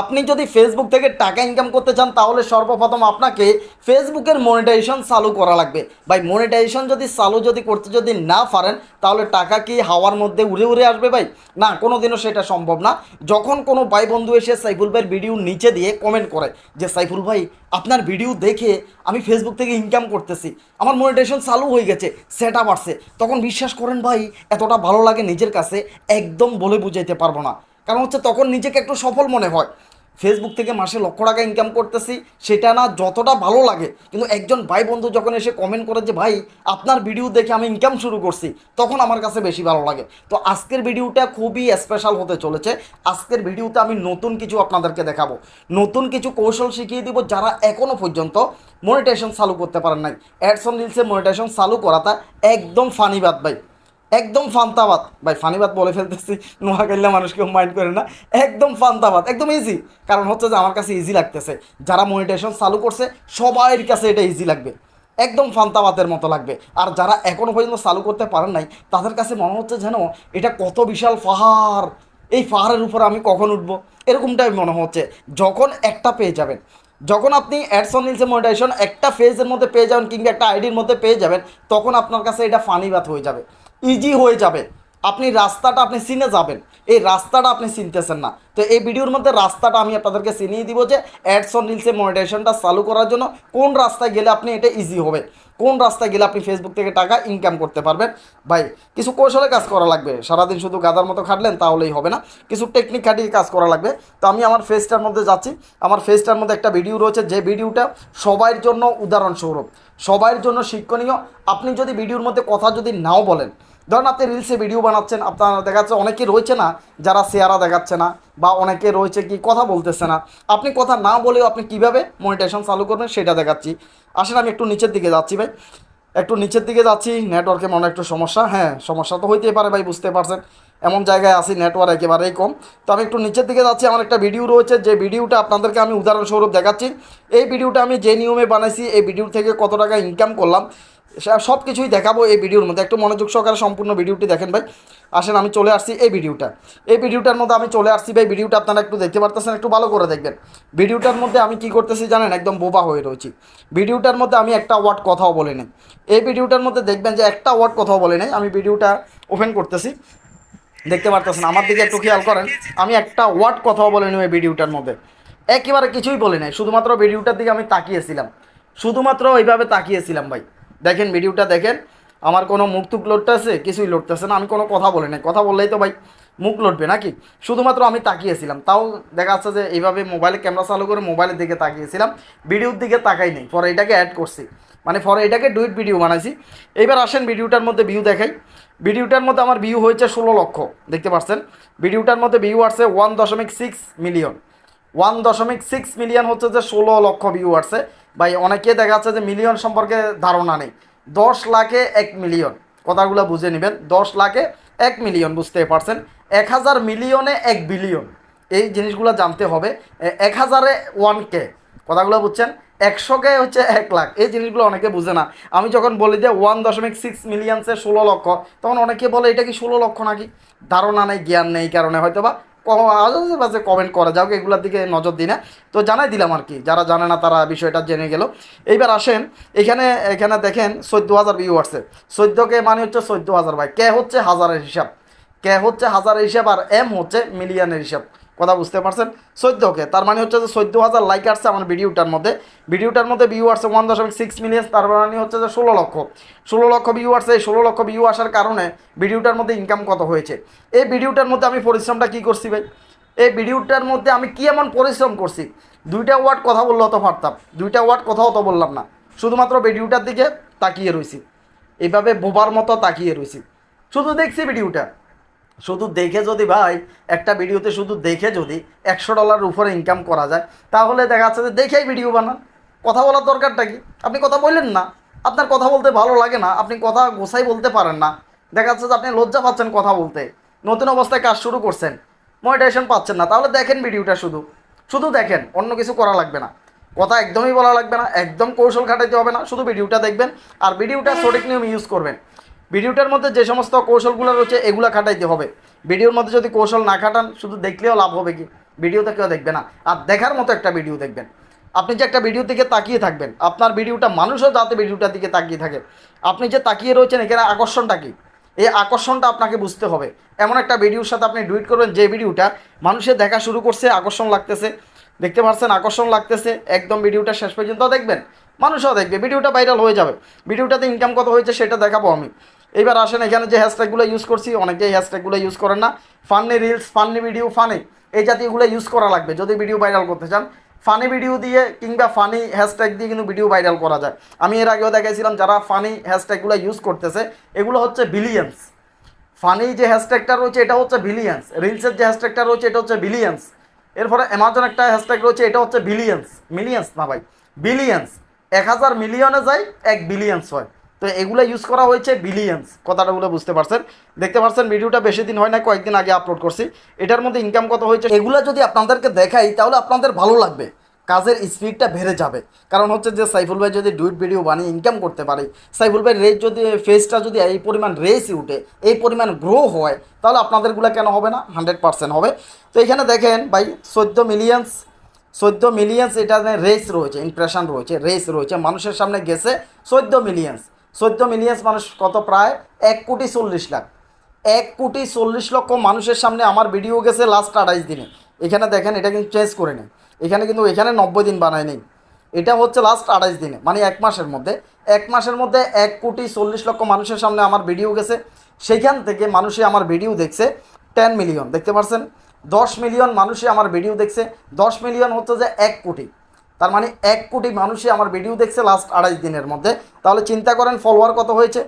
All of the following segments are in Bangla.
আপনি যদি ফেসবুক থেকে টাকা ইনকাম করতে চান, তাহলে সর্বপ্রথম আপনাকে ফেসবুকের মনিটাইজেশন চালু করা লাগবে। ভাই মনিটাইজেশন যদি চালু যদি করতে যদি না পারেন, তাহলে টাকা কি হাওয়ার মধ্যে উড়ে উড়ে আসবে ভাই? না কোনো দিনও সেটা সম্ভব না। যখন কোনো ভাই বন্ধু এসে সাইফুল ভাইয়ের ভিডিও নিচে দিয়ে কমেন্ট করে যে, সাইফুল ভাই, আপনার ভিডিও দেখে আমি ফেসবুক থেকে ইনকাম করতেছি, আমার মনিটাইজেশন চালু হয়ে গেছে, সেট আপ আসছে তখন বিশ্বাস করেন ভাই, এতটা ভালো লাগে নিজের কাছে, একদম বলে বুঝাইতে পারব না। কারণ হচ্ছে তখন নিজেকে একটু সফল মনে হয়। ফেসবুক থেকে মাসে লক্ষ টাকা ইনকাম করতেছি, সেটা না যতটা ভালো লাগে। কিন্তু একজন ভাই বন্ধু যখন এসে কমেন্ট করে যে, ভাই, আপনার ভিডিও দেখে আমি ইনকাম শুরু করছি, তখন আমার কাছে বেশি ভালো লাগে। তো আজকের ভিডিওটা খুবই স্পেশাল হতে চলেছে। আজকের ভিডিওতে আমি নতুন কিছু আপনাদেরকে দেখাবো। নতুন কিছু কৌশল শিখিয়ে দিব যারা এখনও পর্যন্ত মনিটেশন চালু করতে পারেন নাই। অ্যাডসন রিলসে মনিটেশন চালু করাটা একদম ফানি বাদ ভাই। একদম ফান্তাবাদ। ভাই, ফানিবাদ বলে ফেলতেছি নোয়াখালীলা মানুষ কেউ মাইন্ড করে না। একদম ফান্তাবাদ, একদম ইজি কারণ হচ্ছে যে আমার কাছে ইজি লাগতেছে। যারা মনিটেশন চালু করছে সবার কাছে এটা ইজি লাগবে। একদম ফান্তাবাদের মতো লাগবে। আর যারা এখনও পর্যন্ত চালু করতে পারেন নাই, তাদের কাছে মনে হচ্ছে যেন এটা কত বিশাল পাহাড়। এই পাহাড়ের উপর আমি কখন উঠবো? এরকমটাই মনে হচ্ছে। যখন একটা পেয়ে যাবেন। যখন আপনি অ্যাডসন নিলসে মনিটাইজেশন একটা ফেজের মধ্যে পেয়ে যাবেন কিংবা একটা আইডির মধ্যে পেয়ে যাবেন, তখন আপনার কাছে এটা ফানি বাত হয়ে যাবে। ইজি হয়ে যাবে। আপনি রাস্তাটা আপনি চিনে যাবেন। এই রাস্তাটা আপনি চিনতেছেন না। তো এই ভিডিওর মধ্যে রাস্তাটা আমি আপনাদেরকে চিনিয়ে দিব যে অ্যাডসন রিলসে মনিটাইজেশনটা চালু করার জন্য কোন রাস্তায় গেলে আপনি এটা ইজি হবে। কোন রাস্তায় গেলে আপনি ফেসবুক থেকে টাকা ইনকাম করতে পারবেন। ভাই, কিছু কৌশলে কাজ করা লাগবে। সারাদিন শুধু গাদার মতো খাটলেন তাহলেই হবে না। কিছু টেকনিক খাটিয়ে কাজ করা লাগবে। তো আমি আমার ফেসটার মধ্যে যাচ্ছি। আমার ফেসটার মধ্যে একটা ভিডিও রয়েছে। যে ভিডিওটা সবার জন্য উদাহরণস্বরূপ। সবার জন্য শিক্ষণীয়। আপনি যদি ভিডিওর মধ্যে কথা যদি নাও বলেন, ধরুন আপনি রিলসে ভিডিও বানাচ্ছেন, আপনার দেখা যাচ্ছে অনেকে রয়েছে না যারা চেহারা দেখাচ্ছে না বা অনেকে রয়েছে কি কথা বলতেছে না। আপনি কথা না বলেও আপনি কীভাবে মনিটেশন চালু করবেন সেটা দেখাচ্ছি। আসলে আমি একটু নিচের দিকে যাচ্ছি ভাই। একটু নিচের দিকে যাচ্ছি নেটওয়ার্কে মনে একটু সমস্যা। হ্যাঁ সমস্যা তো হইতেই পারে ভাই, বুঝতে পারছেন। এমন জায়গায় আছি নেটওয়ার্ক একেবারেই কম। তো আমি একটু নিচের দিকে যাচ্ছি, আমার একটা ভিডিও রয়েছে, যে ভিডিওটা আপনাদেরকে আমি উদাহরণস্বরূপ দেখাচ্ছি। এই ভিডিওটা আমি যে নিয়মে বানাইছি, এই ভিডিও থেকে কত টাকা ইনকাম করলাম সব কিছুই দেখাবো এই ভিডিওর মধ্যে। একটু মনোযোগ সহকারে সম্পূর্ণ ভিডিওটি দেখেন ভাই। আসেন, আমি চলে আসছি এই ভিডিওটা এই ভিডিওটার মধ্যে আমি চলে আসছি ভাই ভিডিওটা আপনারা একটু দেখতে পারতেছেন, একটু ভালো করে দেখবেন। ভিডিওটার মধ্যে আমি কি করতেছি জানেন, একদম বোবা হয়ে রয়েছি। ভিডিওটার মধ্যে আমি একটা ওয়ার্ড কথাও বলে নেই। এই ভিডিওটার মধ্যে দেখবেন যে একটা ওয়ার্ড কথাও বলে নেই, আমি ভিডিওটা ওপেন করতেছি। দেখতে পারতেছেন, আমার দিকে একটু খেয়াল করেন, আমি একটা ওয়ার্ড কথাও বলে নিই ভিডিওটার মধ্যে। একেবারে কিছুই বলি নাই, শুধুমাত্র ভিডিওটার দিকে আমি তাকিয়েছিলাম। শুধুমাত্র ওইভাবে তাকিয়েছিলাম ভাই। দেখেন ভিডিওটা দেখেন, আমার কোনো মুখ টুক লড়তেছে, কিছুই লড়তেছে না, আমি কোনো কথা বলি নাই। কথা বললেই তো ভাই মুখ লড়বে নাকি? শুধুমাত্র আমি তাকিয়েছিলাম, তাও দেখা যাচ্ছে যে এইভাবে মোবাইলে ক্যামেরা চালু করে মোবাইলের দিকে তাকিয়েছিলাম, ভিডিওর দিকে তাকাই নেই, পরে এটাকে অ্যাড করছি। মানে ফর এটাকে ডুইট ভিডিও বানাইছি। এইবার আসেন ভিডিওটার মধ্যে ভিউ দেখাই। ভিডিওটার মধ্যে আমার ভিউ হয়েছে ষোলো লক্ষ, দেখতে পাচ্ছেন? ভিডিওটার মধ্যে ভিউ আসছে ওয়ান দশমিক সিক্স মিলিয়ন ওয়ান দশমিক সিক্স মিলিয়ন হচ্ছে যে ষোলো লক্ষ ভিউ আসছে। ভাই, অনেকে দেখা যাচ্ছে যে মিলিয়ন সম্পর্কে ধারণা নেই। দশ লাখে এক মিলিয়ন কথাগুলো বুঝে নেবেন। দশ লাখে এক মিলিয়ন বুঝতে পারছেন? এক হাজার মিলিয়নে এক বিলিয়ন এই জিনিসগুলো জানতে হবে। এক হাজারে ওয়ান কে কথাগুলো বুঝছেন? একশোকে হচ্ছে এক লাখ। এই জিনিসগুলো অনেকে বুঝে না। আমি যখন বলি যে ওয়ান দশমিক সিক্স মিলিয়নসে ষোলো লক্ষ, তখন অনেকে বলে, এটা কি ষোলো লক্ষ নাকি? ধারণা নেই, জ্ঞান নেই কারণে হয়তো বা বাজে কমেন্ট করা যাও এগুলোর দিকে নজর দিই না। তো জানাই দিলাম আর কি, যারা জানে না তারা বিষয়টা জেনে গেল। এইবার আসেন, এখানে এখানে দেখেন চোদ্দ হাজার ভিউ আসছে চোদ্দোকে মানে হচ্ছে চোদ্দ হাজার ভাই। কে হচ্ছে হাজারের হিসাব? কে হচ্ছে হাজারের হিসাব আর এম হচ্ছে মিলিয়নের হিসাব। কথা বুঝতে পারছেন? চোদ্দোকে তার মানে হচ্ছে যে চোদ্দ হাজার লাইক আসছে আমার ভিডিওটার মধ্যে। ভিডিওটার মধ্যে ভিউ আসছে ওয়ান দশমিক সিক্স মিলিয়ন তার মানে হচ্ছে যে ষোলো লক্ষ। ষোলো লক্ষ ভিউ আসছে, এই ষোলো লক্ষ ভিউ আসার কারণে ভিডিওটার মধ্যে ইনকাম কত হয়েছে? এই ভিডিওটার মধ্যে আমি পরিশ্রমটা কী করছি ভাই? এই ভিডিওটার মধ্যে আমি কি এমন পরিশ্রম করছি? দুইটা ওয়ার্ড কথা বললে অত পারতাম দুইটা ওয়ার্ড কথাও তো বললাম না। শুধুমাত্র ভিডিওটার দিকে তাকিয়ে রয়েছি এইভাবে বোবার মতো তাকিয়ে রয়েছি শুধু দেখছি ভিডিওটা। শুধু দেখে যদি ভাই, একটা ভিডিওতে শুধু দেখে যদি একশো ডলার উপরে ইনকাম করা যায়, তাহলে দেখা যাচ্ছে যে দেখেই ভিডিও বানান। কথা বলার দরকারটা কি? আপনি কথা বললেন না। আপনার কথা বলতে ভালো লাগে না। আপনি কথা গোছাই বলতে পারেন না। দেখা যাচ্ছে যে আপনি লজ্জা পাচ্ছেন কথা বলতে। নতুন অবস্থায় কাজ শুরু করছেন। মনিটাইজেশন পাচ্ছেন না। তাহলে দেখেন ভিডিওটা শুধু। শুধু দেখেন। অন্য কিছু করা লাগবে না। কথা একদমই বলা লাগবে না। একদম কৌশল খাটাইতে হবে না। শুধু ভিডিওটা দেখবেন। আর ভিডিওটা সঠিক নিয়ম ইউজ করবেন। ভিডিওটার মধ্যে যে সমস্ত কৌশলগুলো রয়েছে, এগুলো খাটাইতে হবে। ভিডিওর মধ্যে যদি কৌশল না খাটান, শুধু দেখলেও লাভ হবে কি? ভিডিওতে কেউ দেখবে না। আর দেখার মতো একটা ভিডিও দেখবেন। আপনি যে একটা ভিডিও দিকে তাকিয়ে থাকবেন, আপনার ভিডিওটা মানুষও যাতে ভিডিওটার দিকে তাকিয়ে থাকে। আপনি যে তাকিয়ে রয়েছেন, এখানে আকর্ষণটা কী? এই আকর্ষণটা আপনাকে বুঝতে হবে। এমন একটা ভিডিওর সাথে আপনি ডুইট করবেন, যে ভিডিওটা মানুষের দেখা শুরু করছে, আকর্ষণ লাগতেছে। দেখতে পাচ্ছেন আকর্ষণ লাগতেছে। একদম ভিডিওটা শেষ পর্যন্ত দেখবেন। মানুষও দেখবে, ভিডিওটা ভাইরাল হয়ে যাবে। ভিডিওটাতে ইনকাম কত হয়েছে, সেটা দেখাবো আমি। এইবার আসেন এখানে যে হ্যাশট্যাগুলো ইউজ করছি অনেকে এই হ্যাশট্যাগুলো ইউজ করেন না। Funny reels funny video funny এই জাতীয়গুলো ইউজ করা লাগবে, যদি ভিডিও ভাইরাল করতে চান। ফানি ভিডিও দিয়ে কিংবা ফানি হ্যাশট্যাগ দিয়ে কিন্তু ভিডিও ভাইরাল করা যায়। আমি এর আগেও দেখাইছিলাম যারা ফানি হ্যাশট্যাগুলো ইউজ করতেছে, এগুলো হচ্ছে বিলিয়ন্স ফানি যে হ্যাশট্যাগটা রয়েছে, এটা হচ্ছে বিলিয়ন্স রিলসের যে হ্যাশট্যাগটা রয়েছে, এটা হচ্ছে বিলিয়ন্স এরপরে অ্যামাজন একটা হ্যাশট্যাগ রয়েছে, এটা হচ্ছে বিলিয়ন্স মিলিয়ন্স না ভাই বিলিয়ন্স এক হাজার মিলিয়নে যায়, এক বিলিয়ন্স হয়। তো এগুলো ইউজ করা হয়েছে বিলিয়ন্স কথাটা বলে বুঝতে পারছেন। দেখতে পারছেন, ভিডিওটা বেশি দিন হয় না, কয়েকদিন আগে আপলোড করছি। এটার মধ্যে ইনকাম কত হয়েছে? এগুলো যদি আপনাদেরকে দেখাই, তাহলে আপনাদের ভালো লাগবে। কাজের স্পিডটা বেড়ে যাবে। কারণ হচ্ছে যে সাইফুল ভাই যদি ডুইট ভিডিও বানিয়ে ইনকাম করতে পারে, সাইফুল ভাই রেস যদি ফেসটা যদি এই পরিমাণ রেসই উঠে, এই পরিমাণ গ্রো হয়, তাহলে আপনাদেরগুলো কেন হবে না? হান্ড্রেড পার্সেন্ট হবে। তো এখানে দেখেন ভাই, চোদ্দ মিলিয়ন্স চোদ্দ মিলিয়ন্স এটা রেস রয়েছে ইমপ্রেশন রয়েছে রেস রয়েছে। মানুষের সামনে গেছে চোদ্দ মিলিয়ন্স চোদ্দ মিলিয়ন্স মানুষ কত প্রায়? এক কোটি চল্লিশ লাখ। এক কোটি চল্লিশ লক্ষ মানুষের সামনে আমার ভিডিও গেছে লাস্ট আড়াইশ দিনে। এখানে দেখেন, এটা কিন্তু চেঞ্জ করে নেই। এখানে কিন্তু এখানে নব্বই দিন বানায় নেই। এটা হচ্ছে লাস্ট আড়াইশ দিনে মানে এক মাসের মধ্যে। এক মাসের মধ্যে এক কোটি চল্লিশ লক্ষ মানুষের সামনে আমার ভিডিও গেছে। সেইখান থেকে মানুষে আমার ভিডিও দেখছে টেন মিলিয়ন দেখতে পাচ্ছেন দশ মিলিয়ন মানুষে আমার ভিডিও দেখছে। দশ মিলিয়ন হচ্ছে যে এক কোটি। তার মানে এক কোটি মানুষই আমার ভিডিও দেখছে লাস্ট আড়াইশ দিনের মধ্যে। তাহলে চিন্তা করেন ফলোয়ার কত হয়েছে?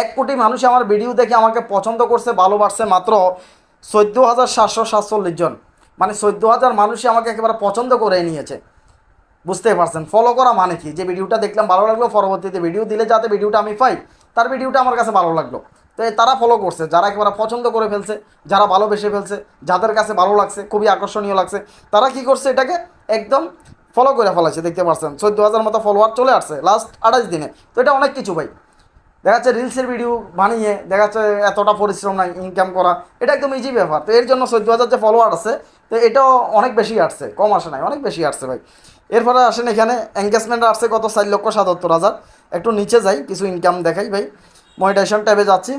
এক কোটি মানুষ আমার ভিডিও দেখে আমাকে পছন্দ করছে, ভালোবাসছে মাত্র চোদ্দ হাজার সাতশো সাতচল্লিশ জন। মানে চোদ্দ হাজার মানুষই আমাকে একেবারে পছন্দ করে নিয়েছে। বুঝতে পারছেন ফলো করা মানে কি? যে ভিডিওটা দেখলাম ভালো লাগল, পরবর্তীতে ভিডিও দিলে যাতে ভিডিওটা আমি পাই, তার ভিডিওটা আমার কাছে ভালো লাগল। তো তারা ফলো করছে, যারা একেবারে পছন্দ করে ফেলছে, যারা ভালোবেসে ফেলছে, যাদের কাছে ভালো লাগছে, খুবই আকর্ষণীয় লাগছে, তারা কি করছে এটাকে একদম ফলো করে ফেলাছে দেখতে পাচ্ছেন চোদ্দ হাজার মতো ফলোয়ার চলে আসছে লাস্ট আঠাশ দিনে। তো এটা অনেক কিছু ভাই। দেখা যাচ্ছে রিলসের ভিডিও বানিয়ে, দেখা যাচ্ছে এতটা পরিশ্রম নাই ইনকাম করা, এটা একদম ইজি ব্যাপার। তো এর জন্য চোদ্দ হাজার যে ফলোয়ার আছে, তো এটাও অনেক বেশি আসছে, কম আসে নাই, অনেক বেশি আসছে ভাই। এরপরে আসেন এখানে এঙ্গেজমেন্ট আসছে কত? চার লক্ষ সাতাত্তর হাজার। একটু নিচে যাই, কিছু ইনকাম দেখাই ভাই। মনিটাইজেশন ট্যাবে যাচ্ছি।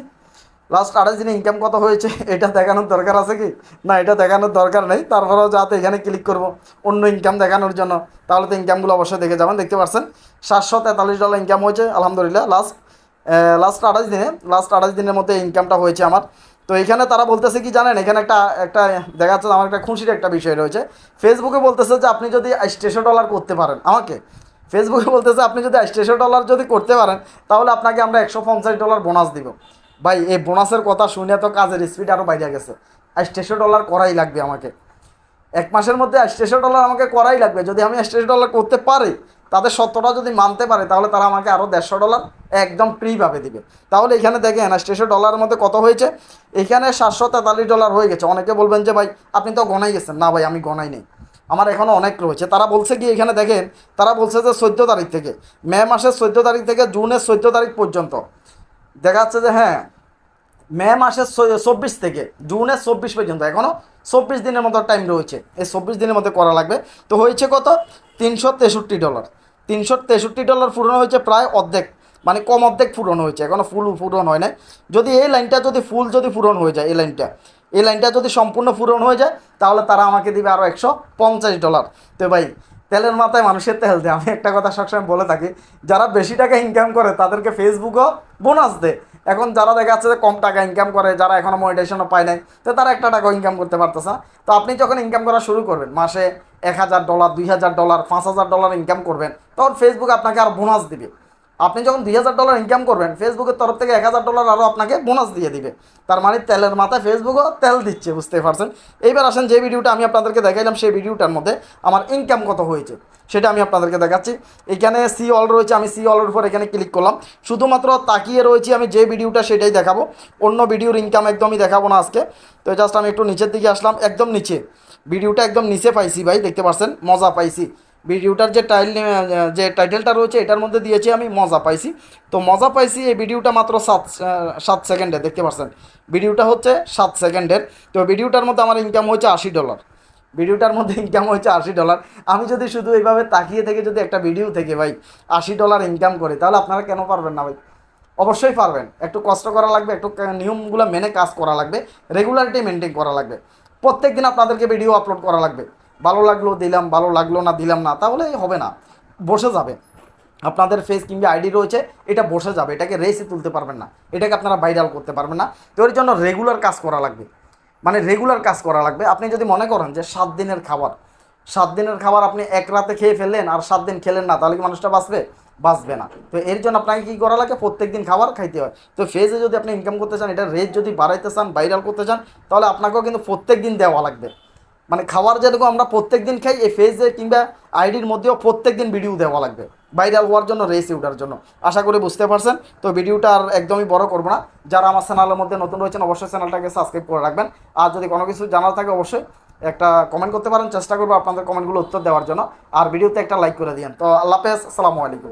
লাস্ট আড়াই দিনে ইনকাম কত হয়েছে? এটা দেখানোর দরকার আছে কি? না, এটা দেখানোর দরকার নেই। তারপরেও যাতে এখানে ক্লিক করব, অন্য ইনকাম দেখানোর জন্য। তাহলে তো ইনকামগুলো অবশ্যই দেখে যাবেন, দেখতে পাচ্ছেন সাতশো তেতাল্লিশ ডলার ইনকাম হয়েছে, আলহামদুলিল্লাহ লাস্ট লাস্ট আঠাশ দিনে লাস্ট আঠাশ দিনের মধ্যে ইনকামটা হয়েছে আমার। তো এখানে তারা বলতেছে কি জানেন? এখানে একটা একটা, দেখা যাচ্ছে আমার একটা খুশির একটা বিষয় রয়েছে। ফেসবুকে বলতেছে যে, আপনি যদি আটশো ডলার করতে পারেন, আমাকে। ফেসবুকে বলতেছে, আপনি যদি আটশো ডলার যদি করতে পারেন, তাহলে আপনাকে আমরা একশো পঞ্চাশ ডলার বোনাস দিব। ভাই, এই বোনাসের কথা শুনে তো কাজের স্পিড আরও বাইরে গেছে। আটশো ডলার করাই লাগবে আমাকে। এক মাসের মধ্যে আটশো ডলার আমাকে করাই লাগবে। যদি আমি আটশো ডলার করতে পারি, তাদের সত্যটা যদি মানতে পারে, তাহলে তারা আমাকে আরও দেড়শো ডলার একদম ফ্রিভাবে দিবে। তাহলে এখানে দেখেন আটশো ডলারের মধ্যে কত হয়েছে? এখানে সাতশো তেতাল্লিশ ডলার হয়ে গেছে। অনেকে বলবেন যে, ভাই, আপনি তো গনাই গেছেন। না ভাই, আমি গনাই নেই। আমার এখনও অনেক রয়েছে। তারা বলছে কি, এখানে দেখেন, তারা বলছে যে চোদ্দ তারিখ থেকে, মে মাসের চোদ্দ তারিখ থেকে জুনের চোদ্দ তারিখ পর্যন্ত। দেখা যাচ্ছে যে হ্যাঁ মে মাসের চব্বিশ থেকে জুনের চব্বিশ পর্যন্ত এখনও চব্বিশ দিনের মতো টাইম রয়েছে। এই চব্বিশ দিনের মধ্যে করা লাগবে। তো হয়েছে কত? তিনশো তেষট্টি ডলার তিনশো তেষট্টি ডলার পূরণ হয়েছে প্রায় অর্ধেক। মানে কম অর্ধেক পূরণ হয়েছে এখনও ফুল পূরণ হয় না যদি এই লাইনটা যদি ফুল যদি পূরণ হয়ে যায়, এই লাইনটা এই লাইনটা যদি সম্পূর্ণ পূরণ হয়ে যায়, তাহলে তারা আমাকে দিবে আরও একশো পঞ্চাশ ডলার তো ভাই, তেলের মাথায় মানুষের তেল দেয়। আমি একটা কথা সবসময় বলে থাকি, যারা বেশি টাকা ইনকাম করে, তাদেরকে ফেসবুকও বোনাস দেয়। এখন যারা দেখা যাচ্ছে যে কম টাকা ইনকাম করে, যারা এখনও মনিটাইজেশনও পায় নাই, তো তারা একটা টাকা ইনকাম করতে পারতেছে না। তো আপনি যখন ইনকাম করা শুরু করবেন, মাসে এক হাজার ডলার দুই হাজার ডলার পাঁচ হাজার ডলার ইনকাম করবেন, তখন ফেসবুক আপনাকে আর বোনাস দিবে। আপনি যখন দুই হাজার ডলার ইনকাম করবেন ফেসবুকের তরফ থেকে এক হাজার ডলার আরও আপনাকে বোনাস দিয়ে দিবে। তার মানে তেলের মাথায় ফেসবুকও তেল দিচ্ছে বুঝতে পারছেন? এইবার আসেন, যে ভিডিওটা আমি আপনাদেরকে দেখাইলাম, সেই ভিডিওটার মধ্যে আমার ইনকাম কত হয়েছে, সেটা আমি আপনাদেরকে দেখাচ্ছি। এখানে সি অল রয়েছে, আমি সি অলের উপর এখানে ক্লিক করলাম। শুধুমাত্র তাকিয়ে রয়েছি, আমি যে ভিডিওটা সেটাই দেখাবো। অন্য ভিডিওর ইনকাম একদমই দেখাবো না আজকে। তো জাস্ট আমি একটু নিচের দিকে আসলাম, একদম নিচে। ভিডিওটা একদম নিচে পাইছি ভাই, দেখতে পাচ্ছেন মজা পাইছি। ভিডিওটার যে টাইল যে টাইটেলটা রয়েছে, এটার মধ্যে দিয়েছি আমি মজা পাইছি। তো মজা পাইছি এই ভিডিওটা মাত্র সাত সাত সেকেন্ডে দেখতে পাচ্ছেন ভিডিওটা হচ্ছে সাত সেকেন্ডের তো ভিডিওটার মধ্যে আমার ইনকাম হয়েছে আশি ডলার ভিডিওটার মধ্যে ইনকাম হচ্ছে আশি ডলার আমি যদি শুধু এইভাবে তাকিয়ে থেকে যদি একটা ভিডিও থেকে ভাই আশি ডলার ইনকাম করি, তাহলে আপনারা কেন পারবেন না ভাই? অবশ্যই পারবেন। একটু কষ্ট করা লাগবে, একটু নিয়মগুলো মেনে কাজ করা লাগবে রেগুলারিটি মেনটেন করা লাগবে। প্রত্যেক দিন আপনাদেরকে ভিডিও আপলোড করা লাগবে। ভালো লাগল, দিলাম, ভালো লাগল না, দিলাম না, তাহলে হবে না। বসে যাবে। আপনাদের ফেস কিংবা আইডি রয়েছে, এটা বসে যাবে, এটাকে রেসে তুলতে পারবেন না। এটাকে আপনারা ভাইরাল করতে পারবেন না। তো এর জন্য রেগুলার কাজ করা লাগবে। মানে রেগুলার কাজ করা লাগবে। আপনি যদি মনে করেন যে সাত দিনের খাবার, সাত দিনের খাবার আপনি এক রাতে খেয়ে ফেললেন আর সাত দিন খেলেন না, তাহলে কি মানুষটা বাঁচবে? বাঁচবে না। তো এর জন্য আপনাকে কী করা লাগে? প্রত্যেক দিন খাবার খাইতে হয়। তো ফেজে যদি আপনি ইনকাম করতে চান, এটা রেট যদি বাড়াইতে চান ভাইরাল করতে চান, তাহলে আপনাকেও কিন্তু প্রত্যেক দিন দেওয়া লাগবে। মানে খাবার যেরকম আমরা প্রত্যেক দিন খাই, এই ফেজে কিংবা আইডির মধ্যেও প্রত্যেক দিন ভিডিও দেওয়া লাগবে। ভাইরাল হওয়ার জন্য রেসে ওঠার জন্য। আশা করি বুঝতে পারছেন। তো ভিডিওটা আর একদমই বড় করব না। যারা আমার চ্যানেলের মধ্যে নতুন রয়েছেন, অবশ্যই চ্যানেলটাকে সাবস্ক্রাইব করে রাখবেন। আর যদি কোনো কিছু জানার থাকে, অবশ্যই একটা কমেন্ট করতে পারেন। চেষ্টা করব আপনাদের কমেন্টগুলো উত্তর দেওয়ার জন্য। আর ভিডিওতে একটা লাইক করে দিন তো আল্লাহ হাফেজ, আসসালামু আলাইকুম।